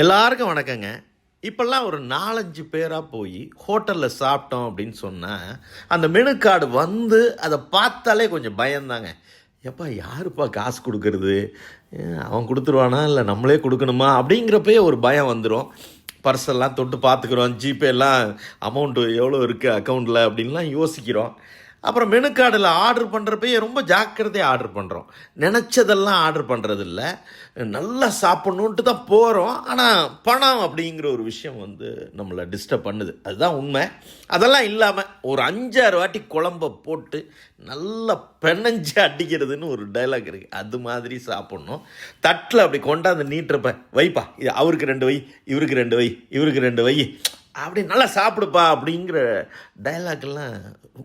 எல்லாருக்கும் வணக்கங்க. இப்போல்லாம் ஒரு நாலஞ்சு பேராக போய் ஹோட்டலில் சாப்பிட்டோம் அப்படின்னு சொன்னால் அந்த மெனு கார்டு வந்து அதை பார்த்தாலே கொஞ்சம் பயந்தாங்க. எப்பா யாருப்பா காசு கொடுக்கறது? அவன் கொடுத்துருவானா? இல்லை நம்மளே கொடுக்கணுமா? அப்படிங்கிறப்பயே ஒரு பயம் வந்துடும் பர்ஸெல்லாம் தொட்டு பார்த்துக்குறோம். ஜிபேலாம் அமௌண்ட்டு எவ்வளோ இருக்குது அக்கௌண்ட்டில் அப்படின்லாம் யோசிக்கிறோம். அப்புறம் மெனு கார்டில் ஆர்டர் பண்ணுறப்பயே ரொம்ப ஜாக்கிரதையாக ஆர்டர் பண்ணுறோம் நினச்சதெல்லாம் ஆர்டர் பண்ணுறதில்ல நல்லா சாப்பிட்ணுன்ட்டு தான் போகிறோம் ஆனால் பணம் அப்படிங்கிற ஒரு விஷயம் வந்து நம்மளை டிஸ்டர்ப் பண்ணுது. அதுதான் உண்மை. அதெல்லாம் இல்லாமல் ஒரு அஞ்சாறு வாட்டி குழம்ப போட்டு நல்லா பெனஞ்சு அடிக்கிறதுன்னு ஒரு டைலாக் இருக்குது அது மாதிரி சாப்பிட்ணும். தட்டில் அப்படி கொண்டாந்து நீட்டுறப்ப வைப்பா இது அவருக்கு ரெண்டு வை இவருக்கு ரெண்டு வை இவருக்கு ரெண்டு வை. அப்படி நல்லா சாப்பிடுப்பா அப்படிங்கிற டைலாக்லாம்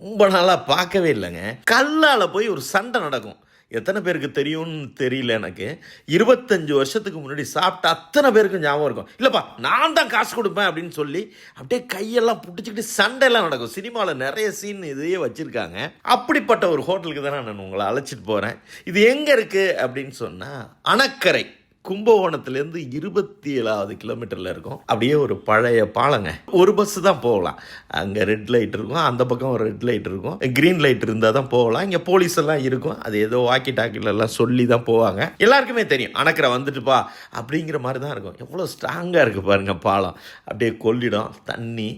ரொம்ப நாளாக பார்க்கவே இல்லைங்க. கல்லால் போய் ஒரு சண்டை நடக்கும். எத்தனை பேருக்கு தெரியும்னு தெரியல எனக்கு. இருபத்தஞ்சு வருஷத்துக்கு முன்னாடி சாப்பிட்டா அத்தனை பேருக்கும் ஞாபகம் இருக்கும். இல்லைப்பா நான் தான் காசு கொடுப்பேன் அப்படின்னு சொல்லி அப்படியே கையெல்லாம் பிடிச்சிக்கிட்டு சண்டையெல்லாம் நடக்கும். சினிமாவில் நிறைய சீன் இதையே வச்சுருக்காங்க. அப்படிப்பட்ட ஒரு ஹோட்டலுக்கு தானே நான் உங்களை அழைச்சிட்டு போகிறேன் இது எங்கே இருக்குது அப்படின்னு சொன்னால் அணக்கரை. கும்பகோணத்துலேருந்து இருபத்தி ஏழாவது கிலோமீட்டரில் இருக்கும். அப்படியே ஒரு பழைய பாலங்க. ஒரு பஸ் தான் போகலாம். அங்கே ரெட் லைட் இருக்கும். அந்த பக்கம் ஒரு ரெட் லைட் இருக்கும். க்ரீன் லைட் இருந்தால் தான் போகலாம். இங்கே போலீஸ் எல்லாம் இருக்கும். அது ஏதோ வாக்கி டாக்கிலெல்லாம் சொல்லி தான் போவாங்க. எல்லாருக்குமே தெரியும். அணக்கரை வந்துட்டுப்பா அப்படிங்கிற மாதிரி தான் இருக்கும். எவ்வளோ ஸ்ட்ராங்காக இருக்குது பாருங்கள் பாலம். அப்படியே கொல்லிடும் தண்ணி.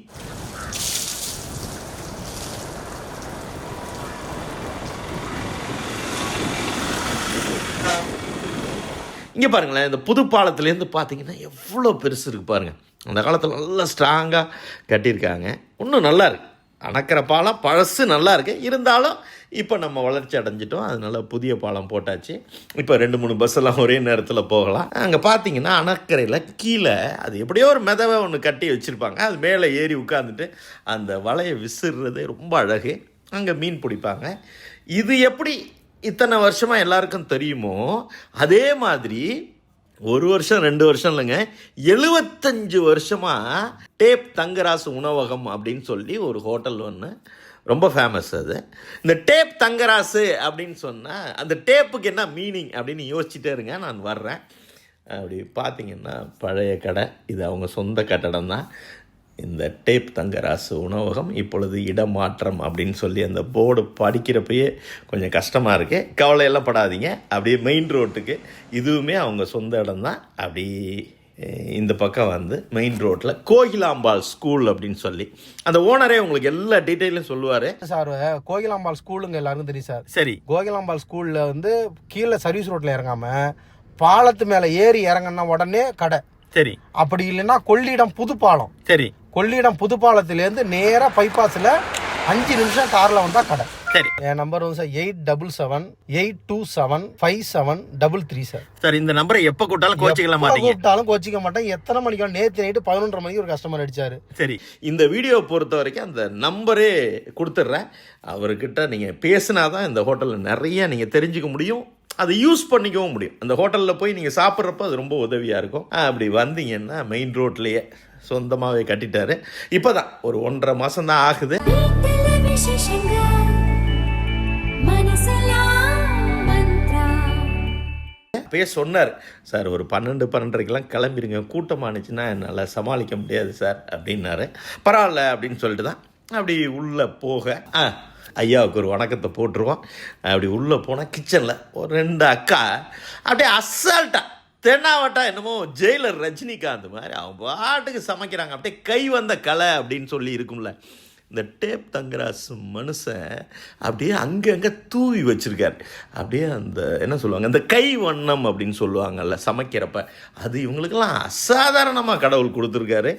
இங்கே பாருங்களேன் இந்த புது பாலத்துலேருந்து பார்த்தீங்கன்னா எவ்வளோ பெருசு இருக்குது பாருங்கள் அந்த காலத்தில் நல்லா ஸ்ட்ராங்காக கட்டியிருக்காங்க. இன்னும் நல்லா இருக்குது அணக்கிற பாலம் பழசு நல்லா இருக்கு. இருந்தாலும் இப்போ நம்ம வளர்ச்சி அடைஞ்சிட்டோம். அதனால புதிய பாலம் போட்டாச்சு. இப்போ ரெண்டு மூணு பஸ் எல்லாம் ஒரே நேரத்தில் போகலாம். அங்கே பார்த்தீங்கன்னா அணக்கரையில் கீழே அது எப்படியோ ஒரு மெதவை ஒன்று கட்டி வச்சுருப்பாங்க. அது மேலே ஏறி உட்காந்துட்டு அந்த வலையை விசிறுறது ரொம்ப அழகு. அங்கே மீன் பிடிப்பாங்க. இது எப்படி இத்தனை வருஷமாக எல்லாருக்கும் தெரியுமோ? அதே மாதிரி ஒரு வருஷம் ரெண்டு வருஷம் இல்லைங்க எழுபத்தஞ்சு வருஷமாக டேப் தங்கராசு உணவகம் அப்படின்னு சொல்லி ஒரு ஹோட்டல் ஒன்று ரொம்ப ஃபேமஸ் அது. இந்த டேப் தங்கராசு அப்படின்னு சொன்னால் அந்த டேப்புக்கு என்ன மீனிங் அப்படின்னு யோசிச்சுட்டே இருங்க நான் வர்றேன். அப்படி பார்த்தீங்கன்னா பழைய கடை இது அவங்க சொந்த கட்டடம் தான். இந்த டேப் தங்கராசு உணவகம் இப்பொழுது இடமாற்றம் அப்படின்னு சொல்லி அந்த போர்டு படிக்கிறப்பயே கொஞ்சம் கஷ்டமாக இருக்குது கவலையெல்லாம் படாதீங்க. அப்படியே மெயின் ரோட்டுக்கு இதுவுமே அவங்க சொந்த இடம் தான் அப்படி இந்த பக்கம் வந்து மெயின் ரோட்டில் கோகிலாம்பாள் ஸ்கூல் அப்படின்னு சொல்லி. அந்த ஓனரே உங்களுக்கு எல்லா டீட்டெயிலும் சொல்லுவார். சார் கோகிலாம்பாள் ஸ்கூலுங்க எல்லாருக்கும் தெரியும் சார். சரி. கோகிலாம்பாள் ஸ்கூல்ல வந்து கீழே சர்வீஸ் ரோட்ல இறங்காம பாலத்து மேல ஏறி இறங்கின உடனே கடை. சரி. அப்படி இல்லைன்னா கொள்ளிடம் புதுப்பாலம். சரி. கொள்ளிடம் புதுப்பாலத்திலேருந்து நேரா பைபாஸ்ல அஞ்சு நிமிஷம் கார்ல வந்தா கடை. சரி. என் நம்பர் வந்து sir eight double seven eight two seven five seven double three sir sir இந்த நம்பரை எப்போ கூட்டாலும் கோச்சிக்கல மாட்டீங்க. கூப்பிட்டாலும் கோச்சிக்க மாட்டேன். எத்தனை மணிக்கு நேற்று நைட்டு பதினொன்றரை மணிக்கு ஒரு கஸ்டமர் அடிச்சாரு. சரி இந்த வீடியோ பொறுத்த வரைக்கும் அந்த நம்பரே கொடுத்துட்றேன். அவர்கிட்ட நீங்கள் பேசினா தான் இந்த ஹோட்டலில் நிறைய நீங்கள் தெரிஞ்சுக்க முடியும். அதை யூஸ் பண்ணிக்கவும் முடியும். அந்த ஹோட்டலில் போய் நீங்கள் சாப்பிட்றப்ப அது ரொம்ப உதவியாக இருக்கும். ஆ, அப்படி வந்தீங்கன்னா மெயின் ரோட்லேயே சொந்தமாகவே கட்டிட்டாரு. இப்போ தான் ஒரு ஒன்றரை மாதம் தான் ஆகுது அப்பயே சொன்னார் சார் ஒரு பன்னெண்டு பன்னெண்டரைக்கெல்லாம் கிளம்பிடுங்க கூட்டமானுச்சுன்னா என்னால் சமாளிக்க முடியாது சார். அப்படின்னாரு. பரவாயில்ல அப்படின்னு சொல்லிட்டு தான் அப்படி உள்ளே போக ஆ ஐயாவுக்கு ஒரு வணக்கத்தை போட்டுருவோம். அப்படி உள்ளே போனால் கிச்சனில் ஒரு ரெண்டு அக்கா. அப்படியே அசால்ட்டா தென்னாவட்டா என்னமோ ஜெயிலர் ரஜினிகாந்த் மாதிரி அவங்க பாட்டுக்கு சமைக்கிறாங்க. அப்படியே கை வந்த கலை அப்படின்னு சொல்லி இருக்கும்ல. இந்த டேப் தங்கராஸ் மனுஷன் அப்படியே அங்கங்கே தூவி வச்சிருக்காரு. அப்படியே அந்த என்ன சொல்லுவாங்க அந்த கை வண்ணம் அப்படின்னு சொல்லுவாங்கல்ல சமைக்கிறப்ப. அது இவங்களுக்கெல்லாம் அசாதாரணமாக கடவுள் கொடுத்துருக்காரு.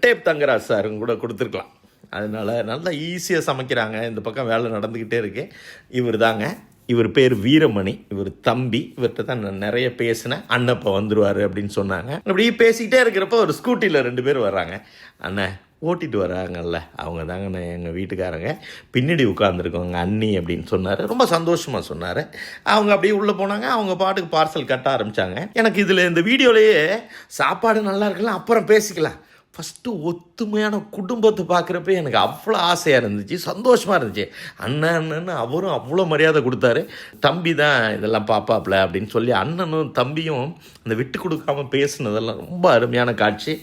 டேப் தங்கராஸ் சாருங்க கூட கொடுத்துருக்கலாம். அதனால நல்லா ஈஸியாக சமைக்கிறாங்க. இந்த பக்கம் வேலை நடந்துக்கிட்டே இருக்கு. இவர் தாங்க இவர் பேர் வீரமணி. இவர் தம்பி. இவர்கிட்ட தான் நான் நிறைய பேசினேன். அண்ணப்போ வந்துடுவார் அப்படின்னு சொன்னாங்க. அப்படியே பேசிக்கிட்டே இருக்கிறப்ப ஒரு ஸ்கூட்டியில் ரெண்டு பேர் வர்றாங்க. அண்ணன் ஓட்டிட்டு வராங்கல்ல. அவங்க தாங்க எங்கள் வீட்டுக்காரங்க. பின்னாடி உட்காந்துருக்கோங்க அண்ணி அப்படின்னு சொன்னார். ரொம்ப சந்தோஷமாக சொன்னார். அவங்க அப்படியே உள்ளே போனாங்க. அவங்க பாட்டுக்கு பார்சல் கட்ட ஆரம்பித்தாங்க எனக்கு இதில் இந்த வீடியோலேயே சாப்பாடு நல்லா இருக்கலாம் அப்புறம் பேசிக்கலாம். ஃபஸ்ட்டு ஒத்துமையான குடும்பத்தை பார்க்குறப்ப எனக்கு அவ்வளோ ஆசையாக இருந்துச்சு சந்தோஷமாக இருந்துச்சு. அண்ணன் அண்ணன்னு அவரும் அவ்வளோ மரியாதை கொடுத்தாரு. தம்பி தான் இதெல்லாம் பாப்பாப்ல அப்படின்னு சொல்லி அண்ணனும் தம்பியும் அந்த விட்டு கொடுக்காம பேசுனதெல்லாம் ரொம்ப அருமையான காட்சி.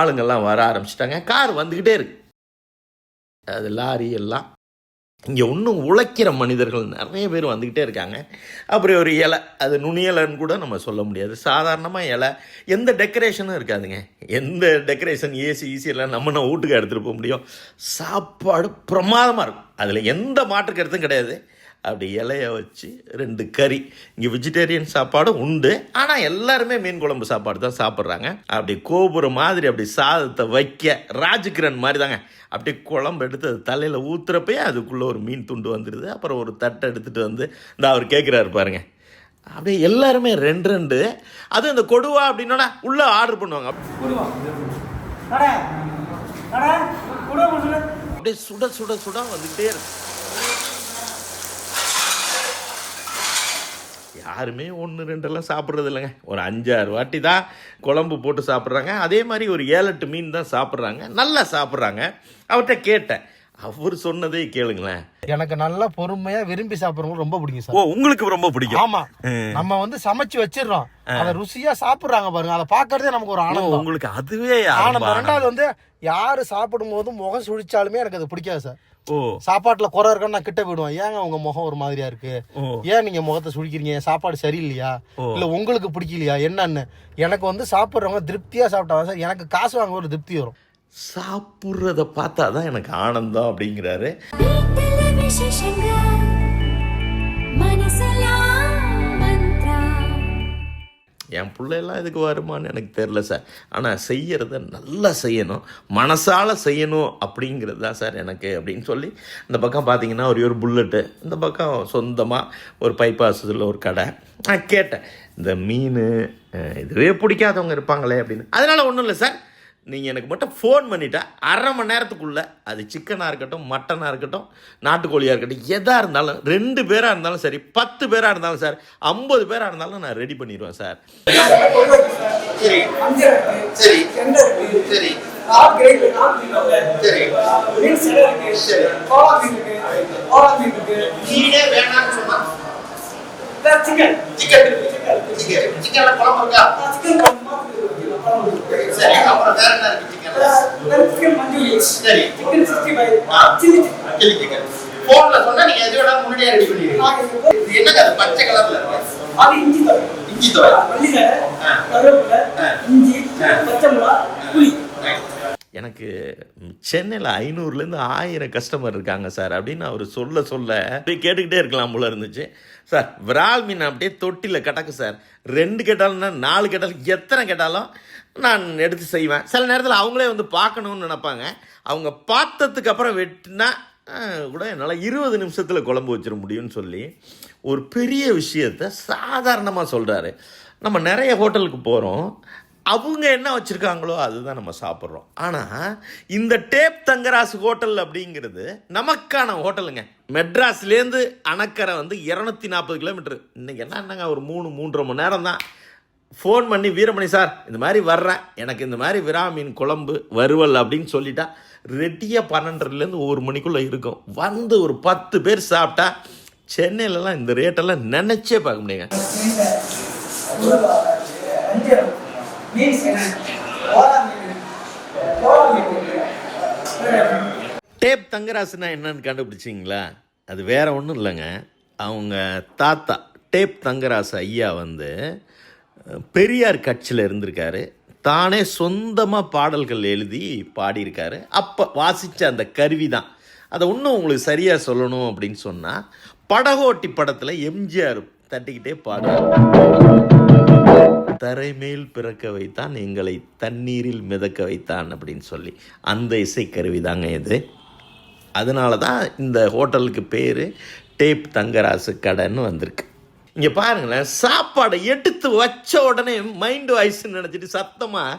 ஆளுங்கள்லாம் வர ஆரம்பிச்சிட்டாங்க. கார் வந்துக்கிட்டே இருக்கு. அது லாரி எல்லாம் இங்கே இன்னும் உழைக்கிற மனிதர்கள் நிறைய பேர் வந்துக்கிட்டே இருக்காங்க. அப்புறம் ஒரு இலை அது நுனியலைன்னு கூட நம்ம சொல்ல முடியாது. சாதாரணமாக இலை எந்த டெக்கரேஷனும் இருக்காதுங்க. எந்த டெக்கரேஷன் ஏசி ஈசி எல்லாம் நம்ம நான் வீட்டுக்கு எடுத்துகிட்டு போக முடியும்? சாப்பாடு பிரமாதமாக இருக்கும். அதில் எந்த மாற்று கருத்தும் கிடையாது. அப்படி இலைய வச்சு ரெண்டு கறி. இங்கே வெஜிடேரியன் சாப்பாடும் உண்டு. ஆனால் எல்லாருமே மீன் குழம்பு சாப்பாடு தான் சாப்பிட்றாங்க. அப்படி கோபுரம் மாதிரி அப்படி சாதத்தை வைக்க ராஜகிரண் மாதிரி தாங்க அப்படியே குழம்பு எடுத்து அது தலையில் ஊற்றுறப்பயே அதுக்குள்ளே ஒரு மீன் துண்டு வந்துடுது அப்புறம் ஒரு தட்டை எடுத்துகிட்டு வந்து இந்த அவர் கேட்குறாரு பாருங்க. அப்படியே எல்லாருமே ரெண்டு ரெண்டு. அது இந்த கொடுவா அப்படின்னா உள்ளே ஆர்டர் பண்ணுவாங்க. அப்படியே சுட சுட சுட வந்துக்கிட்டே இருக்கு. யாருமே ஒன்று ரெண்டெல்லாம் சாப்பிட்றது இல்லைங்க ஒரு அஞ்சாறு வாட்டி தான் குழம்பு போட்டு சாப்பிட்றாங்க. அதே மாதிரி ஒரு ஏழு எட்டு மீன் தான் சாப்பிட்றாங்க. நல்லா சாப்பிட்றாங்க. அவர்கிட்ட கேட்டேன். அவர் சொன்னதே கேளுங்களேன். எனக்கு நல்லா பொறுமையா விரும்பி சாப்பிடுறவங்க ரொம்ப பிடிக்கும் ஓ சார் உங்களுக்கு ரொம்ப பிடிக்கும். ஆமா. நம்ம வந்து சமைச்சு வச்சிடுறோம். அத ருசியா சாப்பிடுறாங்க பாருங்க. அதை பாக்குறதே நமக்கு ஒரு ஓ, ஆனந்தம். உங்களுக்கு அதுவே ஆனந்தம். ரெண்டாவது வந்து யாரு சாப்பிடும் போதும் முகம் சுழிச்சாலுமே எனக்கு அது பிடிக்காது சார். ஓ சாப்பாட்டுல குறை இருக்குன்னு நான் கிட்ட போயிடுவேன். ஏங்க உங்க முகம் ஒரு மாதிரியா இருக்கு? ஏன் நீங்க முகத்தை சுழிக்கிறீங்க சாப்பாடு சரியில்லையா? இல்ல உங்களுக்கு பிடிக்கலையா? என்னன்னு? எனக்கு வந்து சாப்பிடுறவங்க திருப்தியா சாப்பிட்டா சார் எனக்கு காசு வாங்க ஒரு திருப்தி வரும். சாப்பிட்றத பார்த்தா தான் எனக்கு ஆனந்தம் அப்படிங்கிறாரு. என் பிள்ளையெல்லாம் இதுக்கு வருமான்னு எனக்கு தெரில சார். ஆனால் செய்கிறத நல்லா செய்யணும். மனசால் செய்யணும் அப்படிங்கிறது தான் சார் எனக்கு அப்படின்னு சொல்லி இந்த பக்கம் பார்த்தீங்கன்னா ஒரே ஒரு புல்லட்டு இந்த பக்கம் சொந்தமாக ஒரு பைபாஸில் ஒரு கடை. நான் கேட்டேன் இந்த மீன் இதுவே பிடிக்காதவங்க இருப்பாங்களே அப்படின்னு. அதனால் ஒன்றும் இல்லை சார். நீங்கள் எனக்கு மட்டும் ஃபோன் பண்ணிட்டா அரை மணி நேரத்துக்குள்ளே அது சிக்கனாக இருக்கட்டும் மட்டனாக இருக்கட்டும் நாட்டுக்கோழியாக இருக்கட்டும் எதாக இருந்தாலும் ரெண்டு பேராக இருந்தாலும் சரி பத்து பேராக இருந்தாலும் சார் ஐம்பது பேராக இருந்தாலும் நான் ரெடி பண்ணிடுவேன் சார். சரி. சரி. சரி. சரி. மீனே வேணாம்னு சொன்னா? சிக்கன் சிக்கன் குழம்பு இருக்கா சரி அப்புறம் வேற என்ன இருக்கு சிக்கன்ல சரி. ஆ, சில்லி சிக்கன் போன்ல சொன்னா நீங்க எது வேணாலும் முன்னாடியே ரெடி பண்ணிடுவீங்க இது என்னங்க அது பச்சை கலர்ல இருக்கு? இஞ்சி தோல் எனக்கு சென்னையில் ஐநூறுலேருந்து ஆயிரம் கஸ்டமர் இருக்காங்க சார் அப்படின்னு அவர் சொல்ல சொல்ல அப்படியே கேட்டுக்கிட்டே இருக்கலாம் போல இருந்துச்சு. சார் விரால் மீன் அப்படியே தொட்டியில் கிடக்கு சார். ரெண்டு கேட்டாலும்னா நாலு கேட்டாலும் எத்தனை கேட்டாலும் நான் எடுத்து செய்வேன். சில நேரத்தில் அவங்களே வந்து பார்க்கணும்னு நினப்பாங்க. அவங்க பார்த்ததுக்கு அப்புறம் வெட்டினா கூட என்னால் இருபது நிமிஷத்தில் குழம்பு வச்சிட முடியும்னு சொல்லி ஒரு பெரிய விஷயத்த சாதாரணமாக சொல்கிறாரு நம்ம நிறைய ஹோட்டலுக்கு போகிறோம் அவங்க என்ன வச்சுருக்காங்களோ அதுதான் நம்ம சாப்பிட்றோம். ஆனால் இந்த டேப் தங்கராசு ஹோட்டல் அப்படிங்கிறது நமக்கான ஹோட்டலுங்க. மெட்ராஸ்லேருந்து அணக்கரை வந்து இரநூத்தி நாற்பது கிலோமீட்டர். இன்றைக்கி என்ன என்னங்க ஒரு மூணு மூன்றரை மணி நேரம் தான். ஃபோன் பண்ணி வீரமணி சார் இந்த மாதிரி வர்றேன். எனக்கு இந்த மாதிரி விராமீன் குழம்பு வறுவல் அப்படின்னு சொல்லிட்டா ரெட்டியாக பன்னெண்டரைலேருந்து ஒரு மணிக்குள்ளே இருக்கும். வந்து ஒரு பத்து பேர் சாப்பிட்டா சென்னையிலலாம் இந்த ரேட்டெல்லாம் நினச்சே பார்க்க முடியுங்க. டேப் தங்கராசுனா என்னன்னு கண்டுபிடிச்சிங்களா? அது வேற ஒன்றும் இல்லைங்க. அவங்க தாத்தா டேப் தங்கராசு ஐயா வந்து பெரியார் கட்சியில் இருந்திருக்காரு. தானே சொந்தமாக பாடல்கள் எழுதி பாடியிருக்காரு. அப்போ வாசித்த அந்த கருவி தான் அதை இன்னும் உங்களுக்கு சரியாக சொல்லணும் அப்படின்னு சொன்னால் படகோட்டி படத்தில் எம்ஜிஆர் தட்டிக்கிட்டே பாடுவார். தரைமேல் பிறக்க வைத்தான் எங்களை தண்ணீரில் மிதக்க வைத்தான் அப்படின்னு சொல்லி. அந்த இசைக்கருவி தாங்க இது. அதனால தான் இந்த ஹோட்டலுக்கு பேர் டேப் தங்கராசு கடைன்னு வந்திருக்கு. இங்கே பாருங்களேன் சாப்பாடை எடுத்து வச்ச உடனே மைண்ட் வாய்ஸ்ன்னு நினச்சிட்டு சத்தமாக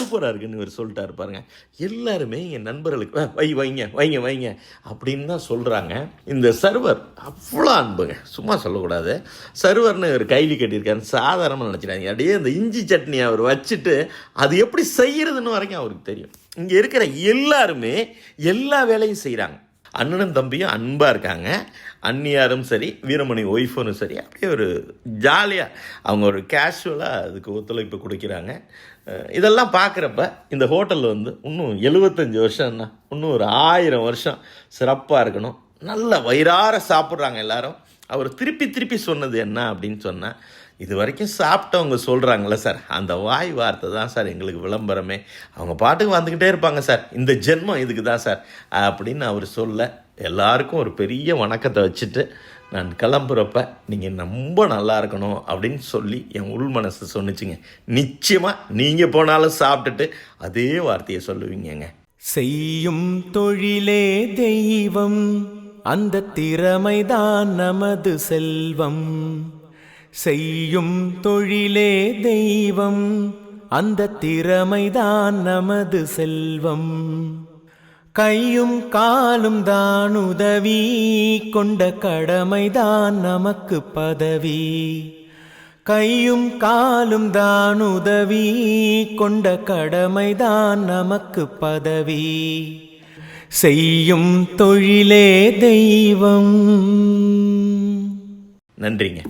சூப்பராக இருக்குன்னு இவர் சொல்லிட்டாரு பாருங்கள் எல்லாருமே என் நண்பர்களுக்கு வை வைங்க வைங்க வைங்க அப்படின்னு தான் சொல்கிறாங்க இந்த சர்வர் அவ்வளோ அன்புங்க சும்மா சொல்லக்கூடாது. சர்வர்னு ஒரு கைலி கட்டியிருக்காரு சாதாரணமாக நினச்சிடாங்க அப்படியே இந்த இஞ்சி சட்னி அவர் வச்சுட்டு அது எப்படி செய்கிறதுன்னு வரைக்கும் அவருக்கு தெரியும். இங்கே இருக்கிற எல்லாருமே எல்லா வேலையும் செய்கிறாங்க அண்ணனும் தம்பியும் அன்பாக இருக்காங்க. அந்நியாரும் சரி வீரமணி ஒய்ஃபும் சரி அப்படியே ஒரு ஜாலியாக அவங்க ஒரு கேஷுவலாக அதுக்கு ஒத்துழைப்பு கொடுக்குறாங்க. இதெல்லாம் பார்க்குறப்ப இந்த ஹோட்டலில் வந்து இன்னும் எழுபத்தஞ்சி வருஷம்னா இன்னும் ஒரு ஆயிரம் வருஷம் சிறப்பாக இருக்கணும். நல்ல வயிறார சாப்பிட்றாங்க எல்லாரும். அவர் திருப்பி திருப்பி சொன்னது என்ன அப்படின்னு சொன்னால் இது வரைக்கும் சாப்பிட்டவங்க சொல்கிறாங்களே சார். அந்த வாய் வார்த்தை தான் சார் எங்களுக்கு விளம்பரமே. அவங்க பாட்டுக்கு வந்துக்கிட்டே இருப்பாங்க சார். இந்த ஜென்மம் இதுக்கு தான் சார். அப்படின்னு அவர் சொல்ல எல்லாருக்கும் ஒரு பெரிய வணக்கத்தை வச்சுட்டு நான் கிளம்புறப்ப நீங்கள் ரொம்ப நல்லா இருக்கணும் அப்படின்னு சொல்லி என் உள் மனசு சொன்னிச்சுங்க. நிச்சயமாக நீங்கள் போனாலும் சாப்பிட்டுட்டு அதே வார்த்தையை சொல்லுவீங்கங்க. செய்யும் தொழிலே தெய்வம் அந்த திறமைதான் நமது செல்வம். செய்யும் தொழிலே தெய்வம் அந்த திறமைதான் நமது செல்வம். கையும் காலும் தான் உதவி கொண்ட கடமைதான் நமக்கு பதவி. கையும் காலும் தான் உதவி கொண்ட கடமைதான் நமக்கு பதவி. செய்யும் தொழிலே தெய்வம். நன்றிங்க.